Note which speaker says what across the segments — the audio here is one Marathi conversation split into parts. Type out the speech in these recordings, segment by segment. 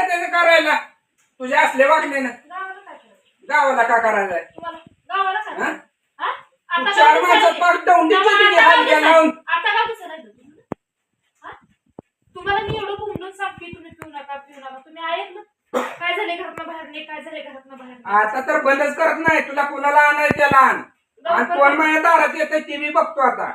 Speaker 1: आहे त्याचं करायला तुझ्या असले वागण्यानं
Speaker 2: गावाला काय करायचं?
Speaker 1: गावाला का करायचंय
Speaker 2: तुम्हाला गावाला काय
Speaker 1: हा?
Speaker 2: करायचं? हा?
Speaker 1: तू
Speaker 2: आता
Speaker 1: चार
Speaker 2: गाव
Speaker 1: माणसं
Speaker 2: दिसायला-
Speaker 1: पाक दौंडीची
Speaker 2: आता
Speaker 1: दिली
Speaker 2: गाव
Speaker 1: हलक्या
Speaker 2: दिसायला-
Speaker 1: लावून.
Speaker 2: आता गाव दिसायला येतं तुम्हाला? हा? तुम्हाला मी एवढं घुमडून सांगते तुम्ही पिऊ नका पिऊ नका तुम्ही ऐकलं काय झाले घरातनं बाहेर नाही काय झाले घरातनं बाहेर नाही
Speaker 1: आता तर बंदच करत नाही तुला कुणाला आणायचं त्याला आण आणि कोण माझ्या दारात येत ते मी बघतो आता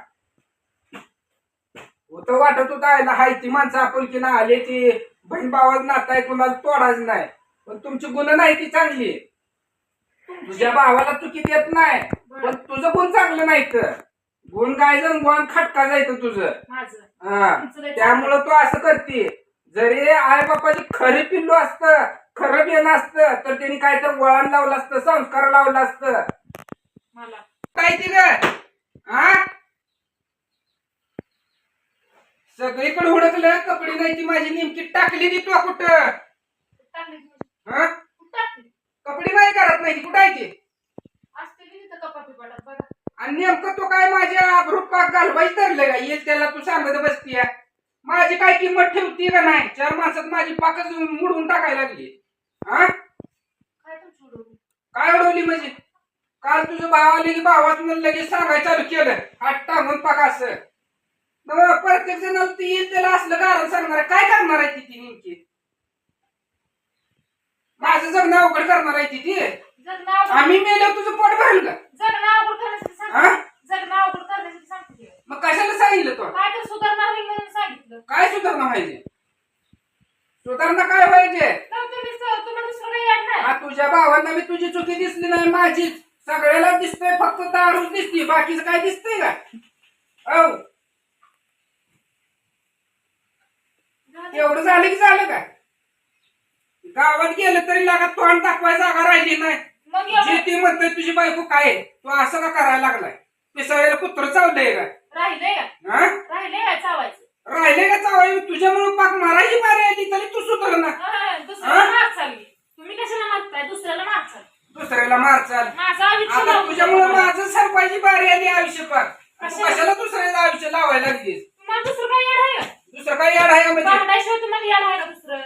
Speaker 1: होतं वाटत होतं आयला हाय ती माणसं आपुलकी ना आली ती बहीण भावाच नाताय कुणाला तोडायचं नाही. पण तुमची गुण नाही ती चांगली. तुझ्या भावाला चुकी देत नाही पण तुझं गुण चांगलं नाही तर गुण गायचं गुण खटका जायचं तुझं.
Speaker 2: माझं.
Speaker 1: हा. त्यामुळं तू असं करते. जरी आई बापाची खरी पिल्लू असतं खरं बेन असतं तर त्यांनी काय तर वळण लावलं असतं संस्कार लावलं असतं.
Speaker 2: मला.
Speaker 1: काय ती ग हा? सगळीकडे हुडकलं कपडे नाही ती माझी नेमकी टाकली ती तू कुठं? हा? कपडे नाही करत नाही ती कुठं आहे ती? आणि नेमकं तो काय माझ्या पाक घालवायचं ठरलं का? येईल त्याला तू सांगत बसतीय. माझी काय किंमत ठेवती का नाही? चार माणसात माझी पाकच मुडवून टाकायला लागली. हा?
Speaker 2: काय उडवली?
Speaker 1: काय उडवली म्हणजे? काल तुझं भाव आले की भावातून लगेच सांगायला चालू केलं. हात टांगून पाक असं. प्रत्येक जण ती येईल त्याला असलं कारण सांगणार आहे. काय करणार आहे ती नेमकी? माझं जगणं अवघड करणार आहे ती
Speaker 2: जगणं
Speaker 1: आम्ही मेलो तुझं पोट भरलं.
Speaker 2: जगणं करण्यासाठी
Speaker 1: हा?
Speaker 2: करण्यासाठी सांगते
Speaker 1: मग कशाला सांगितलं तो?
Speaker 2: काय तर सुधारणा होईल म्हणून सांगितलं.
Speaker 1: काय सुधारणा व्हायचे? सुधारणा काय व्हायचे?
Speaker 2: तर तुम्ही स- तुम्हाला दुसरं काही येत नाही.
Speaker 1: हा तुझ्या भावांना मी तुझी चुकी दिसली नाही माझीच. सगळ्याला दिसतंय फक्त दारूच दिसते. बाकीचं काय दिसतंय का? औ. एवढं झालं की झालं का गावात गेलं तरी लागा तोंड दाखवायची जागा राहिली नाही.
Speaker 2: मग
Speaker 1: जे
Speaker 2: एवढं
Speaker 1: ती म्हणतोय तुझी बायको काय आहे? तू असं का करायला लागलाय? ते सगळ्याला कुत्र चावलंय का?
Speaker 2: राहिलंय का?
Speaker 1: हा?
Speaker 2: राहिलंय का चावायचं?
Speaker 1: राहिले का चावाय तुझ्यामुळे पाक मारायची मारी आली तरी तू सुधार ना.
Speaker 2: हा, दुसऱ्याला चालली. तुम्ही कशाला मारताय दुसऱ्याला चाल
Speaker 1: दुसऱ्याला मार चाल.
Speaker 2: माझं
Speaker 1: आता तुझ्यामुळे माझं सरपायची बारी आली आयुष्य पाक?
Speaker 2: कशाला
Speaker 1: दुसऱ्याला आयुष्य लावायला लागलीस
Speaker 2: दुसरं काही येड आहे का
Speaker 1: काही याड आहे का म्हणजे.
Speaker 2: भांडायशिवाय तुम्हाला येड आहे का दुसरं.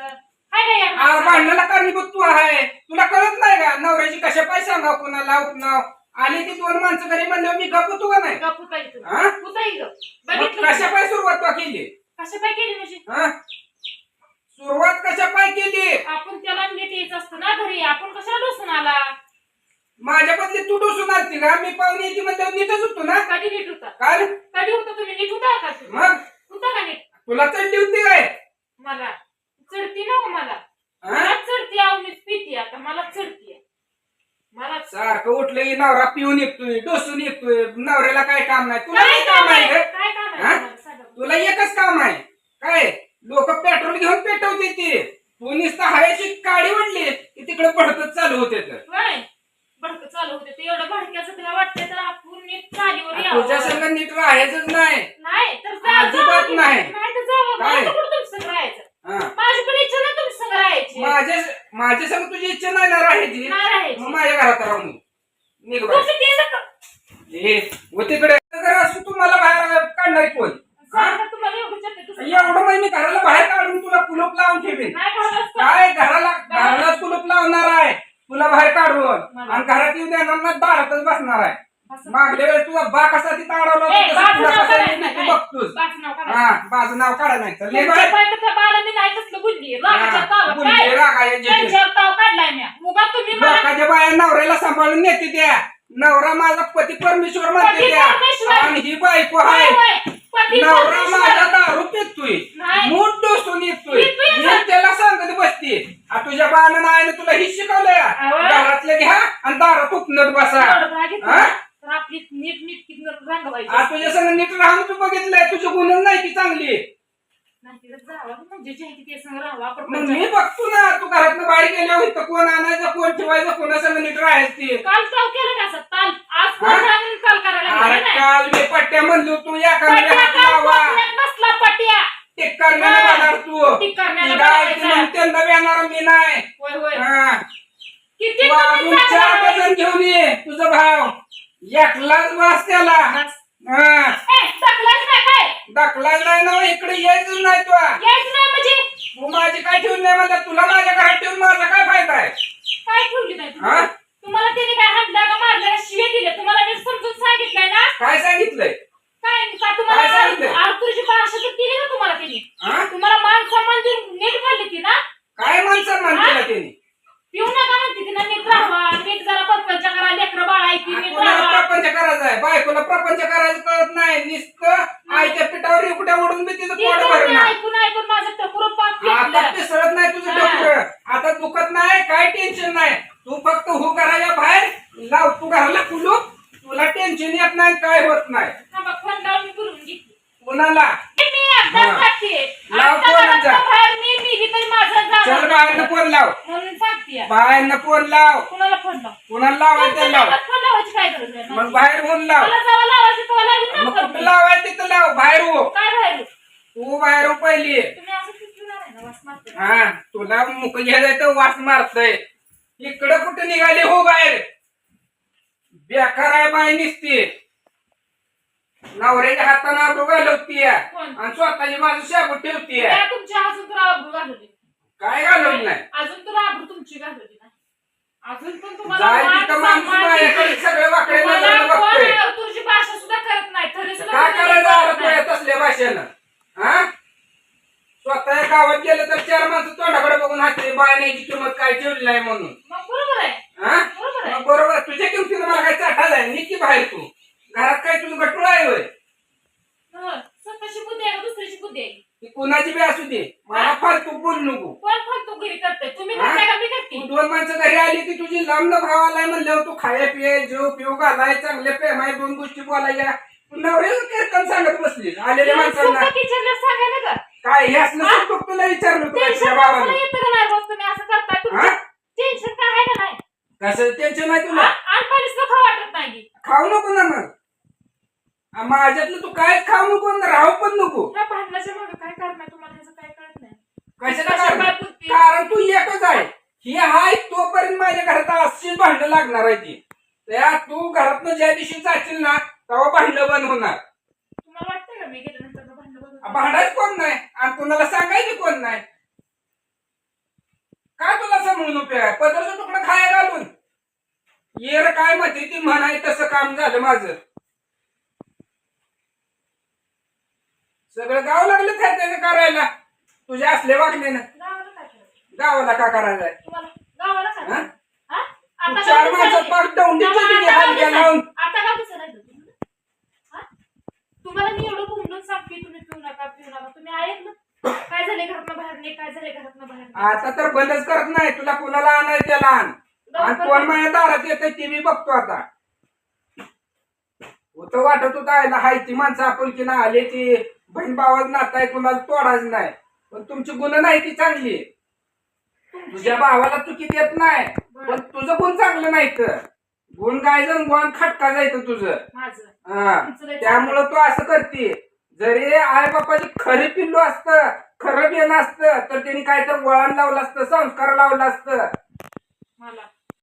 Speaker 2: काय काय येड
Speaker 1: आ, भांडणाला कारणीभूत तू आहे. तुला कळत नाही का? नवऱ्याची कशा पाय सांगा कुणाला उपनाव? आली ती दोन माणसं घरी म्हणल्यावर मी गप्प तू का नाही?
Speaker 2: गप फुटाई तू
Speaker 1: हा?
Speaker 2: गप. बघितलं
Speaker 1: कशा पाय सुरुवात तू केली?
Speaker 2: कशा पाय केली म्हणजे?
Speaker 1: हा सुरुवात कशा पाय केली?
Speaker 2: आपण त्याला नीट यायचं असतं ना घरी. आपण कशाला डोसून आला?
Speaker 1: माझ्या बदली तू डोसून आलती का? मी पाहुणे येते म्हणल्यावर नीटच होतो ना?
Speaker 2: कधी नीट होता?
Speaker 1: काय
Speaker 2: कधी होता तुम्ही? नीट होता का? तुम्ही?
Speaker 1: मग? तुला चढली होती काय?
Speaker 2: मला. चढती ना हो मला.
Speaker 1: हा?
Speaker 2: मला चढती मी पिती. आता मला चढती मला
Speaker 1: सारखं उठलं की नवरा पिऊन येतोय डोसून येतोय नवऱ्याला काय काम नाही? तुला
Speaker 2: काय
Speaker 1: काम आहे? ग?
Speaker 2: काय काम
Speaker 1: हा? तुला एकच काम आहे. काय? लोक पेट्रोल घेऊन पेटवते ते. तू नुसतं हवेची काडी उडली की तिकडे पडतच चालू होते तर.
Speaker 2: होय. भडकं चालू होते. ते एवढं भडक्याचं तुला वाटतंय तर आपण नीट चालीवर
Speaker 1: तुझ्या
Speaker 2: यावं.
Speaker 1: संग नीट राहायचंच नाही.
Speaker 2: नाही तर जा-
Speaker 1: अजिबात
Speaker 2: जावं.
Speaker 1: नाही.
Speaker 2: नाही तर जावं
Speaker 1: काय?
Speaker 2: मला कुठं तुमच्या संग राहायचं
Speaker 1: हा.
Speaker 2: माझी पण इच्छा नाही तुमच्या संग राहायची
Speaker 1: माझ्या माझ्या संग तुझी इच्छा नाही ना राहायची
Speaker 2: नाही राहायची
Speaker 1: मग माझ्या घरात राहून निघ बाहेर.
Speaker 2: तुम्ही ते नका-
Speaker 1: ए व तिकडे तर असं तू मला बाहेर काढणारी कोण हा?
Speaker 2: सांगा तुम्हाला एवढं
Speaker 1: एवढं मग मी घराला बाहेर काढून तुला कुलूप लावून ठेवेन
Speaker 2: नाही असतं.
Speaker 1: काय घराला घराला कुलूप लावणार आहे तुला बाहेर काढून आणि घरात येऊ देणार ना दारातच बसणार आहे
Speaker 2: असं.
Speaker 1: मागल्या वेळेस तुझा बा कसा तिथं अडवला
Speaker 2: ए,
Speaker 1: होता, तसं
Speaker 2: बाजू
Speaker 1: तुला
Speaker 2: नाव
Speaker 1: कसा
Speaker 2: काढायचं
Speaker 1: येईल ते
Speaker 2: नाही.
Speaker 1: बघतोस
Speaker 2: बाजू नाव काढायचं.
Speaker 1: हा बाजू नाव काढा नाही तर ले
Speaker 2: तुमच्या
Speaker 1: बाहेर.
Speaker 2: पाय तर त्या बाळाने नाही तसलं रागाच्या
Speaker 1: हा,
Speaker 2: तावात?
Speaker 1: रागाच्या जेथे.
Speaker 2: त्यांच्यावर ताव काढलाय म्या. मुगा तुम्ही मला
Speaker 1: लोकांच्या बाया नवऱ्याला सांभाळून नेते त्या नवरा माझा पती परमेश्वर
Speaker 2: पती
Speaker 1: त्या
Speaker 2: परमेश्वर.
Speaker 1: आणि ही बायको
Speaker 2: होय,
Speaker 1: आहे
Speaker 2: होय. पती
Speaker 1: नवरा
Speaker 2: परमेश्वर.
Speaker 1: माझा दारू पितोय
Speaker 2: नाही.
Speaker 1: मूठ डोसून येतोय
Speaker 2: पितोय
Speaker 1: मी? त्याला सांगत बसते आ, तुझ्या बाळानं नाही तुला ही शिकवलंय
Speaker 2: अहो.
Speaker 1: घरातलं घ्या आणि दारात उपनत बसा हा?
Speaker 2: तर आपली नीट नीट किती रंगवायची
Speaker 1: आज तुझ्या संग नीट राहून तू बघितलंय तुझी गुण नाही ती चांगली मग मी बघतो ना तू घरातनं बाहेर गेल्यावर इथं कोण आणायचं कोण ठेवायचं कोणा संग नीट राहायचं ते
Speaker 2: काल ताव केलं का असं ताल आज कोण
Speaker 1: हा?
Speaker 2: राहून काल करायला
Speaker 1: अरे
Speaker 2: लागलं नाही
Speaker 1: काल मी पट्ट्या म्हणलो तू या
Speaker 2: पट्या
Speaker 1: हात
Speaker 2: काल
Speaker 1: लावा
Speaker 2: कोपऱ्यात बसला पट्या
Speaker 1: टिक करण्याला
Speaker 2: हा.
Speaker 1: जाणार तू
Speaker 2: टिक करण्याला
Speaker 1: ती गाय
Speaker 2: बघायचा.
Speaker 1: ती म्हणते त्यांना येणार मी नाही
Speaker 2: होय होय
Speaker 1: हा.
Speaker 2: किती
Speaker 1: तू अजून चार
Speaker 2: आहे.
Speaker 1: डझन घेऊन ये तुझा भाव एकलाच वास त्याला
Speaker 2: बस.
Speaker 1: हा.
Speaker 2: ए, टाकलाच नाही काय
Speaker 1: दाखला नाही ना इकडे यायचं नाही तू
Speaker 2: यायचं नाही म्हणजे?
Speaker 1: तू माझी काय ठेवून नाही म्हणजे तुला माझ्या घरात ठेवून माझा काय फायदा आहे? काय ठेवली नाही तुम्हाला त्याने काय हात का मारला शिवे दिले तुम्हाला मी समजून
Speaker 2: सांगितलंय ना?
Speaker 1: काय सांगितलंय?
Speaker 2: काय तुम्हाला
Speaker 1: हा?
Speaker 2: तुम्हाला नीट ना?
Speaker 1: काय नका
Speaker 2: ना नीट जरा करा
Speaker 1: प्रपंच करायचा आहे? बायकोला प्रपंच करायचं कळत नाही. नुसतं पोट
Speaker 2: तर मी
Speaker 1: भरणार.
Speaker 2: ऐकून ऐकून माझं टकुरं पाक
Speaker 1: आता
Speaker 2: पेटलं.
Speaker 1: पिसळत नाही तुझं. डोकं आता दुखत नाही काय टेन्शन नाही. तू फक्त हो करायला बाहेर. लाव तू घराला कुलूप तुला टेन्शन येत नाही काय होत नाही.
Speaker 2: थांबा, फोन लावून मी करून घेते.
Speaker 1: कुणाला. लाव फोन जा.
Speaker 2: बाहेर
Speaker 1: चल बाहेरनं
Speaker 2: नाही.
Speaker 1: फोन लाव.
Speaker 2: म्हणून
Speaker 1: बाहेरनं फोन लाव.
Speaker 2: कुणाला फोन लाव?
Speaker 1: कुणाला लावायचं लाव. मग? बाहेर होऊन लाव. बाहेर हो
Speaker 2: काय बाहेर
Speaker 1: तू बाहेर हो पहिली.
Speaker 2: तुम्ही असं फिरणार आहे ना वास मारते.
Speaker 1: हा तुला मुख घ्यायला तर वास मारतय. इकडं कुठं निघाली हो बाहेर? बेकार आहे बाई निसती. नवऱ्याच्या हाताने आबरू घालवतीय.
Speaker 2: कोण?
Speaker 1: आणि स्वतःची बाजू शाबू ठेवतीय.
Speaker 2: त्या तुमच्या अजून तुला आबरू घालवली.
Speaker 1: काय घालवली नाही?
Speaker 2: अजून तुला आबरू तुमची घालवली नाही. अजून पण तुम्हाला
Speaker 1: जाय
Speaker 2: मान
Speaker 1: तिथं माणूस
Speaker 2: सन्मान.
Speaker 1: सगळे वाकडे
Speaker 2: तुम्हाला
Speaker 1: नजरेनं
Speaker 2: कोण
Speaker 1: बघतोय.
Speaker 2: आहे? तुझी भाषा सुद्धा करत नाही. तरी सुद्धा
Speaker 1: काय
Speaker 2: तुम्ही
Speaker 1: करायचं आलं. तुझ्या भाषेनं हा? स्वतः गावात गेलं तर चार माणसं तोंडाकडे बघून हसले बायण्याची किंमत काय ठेवली नाही म्हणून.
Speaker 2: मग बरोबर आहे.
Speaker 1: हा?
Speaker 2: बरोबर आहे.
Speaker 1: मग बरोबर तुझ्या किमतीनं मला काय चाटा जाय निकी बाहेर तू. घरात काय तुझं गटूळ आहे होय?
Speaker 2: हो. स्वतःची बुद्धी आहे का दुसऱ्याची बुद्धी आहे?
Speaker 1: ती कुणाची बी असू दे. मला फालतू बोल नको.
Speaker 2: कोण फालतू घरी करते तुम्ही
Speaker 1: हा?
Speaker 2: करताय का मी
Speaker 1: तू
Speaker 2: करते
Speaker 1: दोन माणसं घरी आली की तुझी लांब भाव आलाय म्हणल्यावर तू खाय पिये जेव पिऊ घालाय चांगले प्रेमाय दोन गोष्टी बोलायच्या. नवऱ्याचं कीर्तन सांगत बसलीस आलेल्या माणसांना.
Speaker 2: किचनला सांगायला का
Speaker 1: काय हे असलं सुख तुला विचारलं तुला
Speaker 2: टेन्शन
Speaker 1: तुझ्या
Speaker 2: कसं
Speaker 1: बाबाने
Speaker 2: येतं का नाही रोज तुम्ही असं करताय
Speaker 1: हा?
Speaker 2: तुमचं टेन्शन काय आहे का नाही?
Speaker 1: कसं टेन्शन आहे तुला?
Speaker 2: आणपाणीच खाऊ वाटत नाही.
Speaker 1: खाऊ नको ना मग. आ, माझ्यातलं तू काय खाऊ नको ना राहू पण नको.
Speaker 2: ह्या भांडणाच्या मागे काय कारण आहे तुम्हाला ह्याचं काय कळत नाही?
Speaker 1: कशाला
Speaker 2: कशा
Speaker 1: कारण?
Speaker 2: काय पुरती?
Speaker 1: कारण तू एकच आहे. ही हाय तोपर्यंत माझ्या घरात अशीच भांडणं लागणार आहे ती. त्या तू घरातनं ज्या दिवशी जाशील ना तेव्हा भांडणं बंद होणार.
Speaker 2: तुम्हाला वाटतंय का मी गेल्यानंतर भांडण बंद
Speaker 1: आ, भांडायचं कोण नाही? आणि कुणाला सांगायचं कोण नाही? काय तुला समजून उपयोग आहे? पदरचं तुकडं खाया घालून. येर काय म्हणते ती म्हणाय तसं काम झालं माझं. सगळं गाव लागलं त्याने करायला. तुझ्या असले
Speaker 2: गावाला काय करायचं?
Speaker 1: गावाला का
Speaker 2: तुम्हाला गावाला काय
Speaker 1: हा?
Speaker 2: हा? आता
Speaker 1: चार
Speaker 2: गाव
Speaker 1: माणसात
Speaker 2: दिसायला-
Speaker 1: पाक दौंडी
Speaker 2: आता
Speaker 1: केली
Speaker 2: गाव
Speaker 1: हात
Speaker 2: दिसायला-
Speaker 1: लावून
Speaker 2: आता गाव दिसायला लागलं तुम्हाला? हा? तुम्हाला मी एवढं घुमडून सांगते तुम्ही पिऊ नका काय झाले घरातनं बाहेर? नाही काय झाले घरातनं बाहेर? नाही
Speaker 1: आता तर बंदच करत नाही. तुला कुणाला आणायचं त्याला आण. आणि कोण माझ्या दारात येतं ते मी बघतो आता. होतं वाटत होतं ना हाय ती माणसं आपण की ना आले ती. बहीण भावाच नातं आहे कुणाला तोडायचं नाही. पण तुमची गुण नाही ती चांगली. तुझ्या भावाला चुकीत येत नाही. पण तुझं गुण चांगलं नाही तर. गुण गायचं गुण खटका जायचं तुझं.
Speaker 2: माझं.
Speaker 1: हा. त्यामुळं तू असं करते. जरी आई बापाची खरी पिल्लू असतं खरं बेन असतं तर त्यांनी काय तर वळण लावलं असतं संस्कार लावलं असतं.
Speaker 2: मला.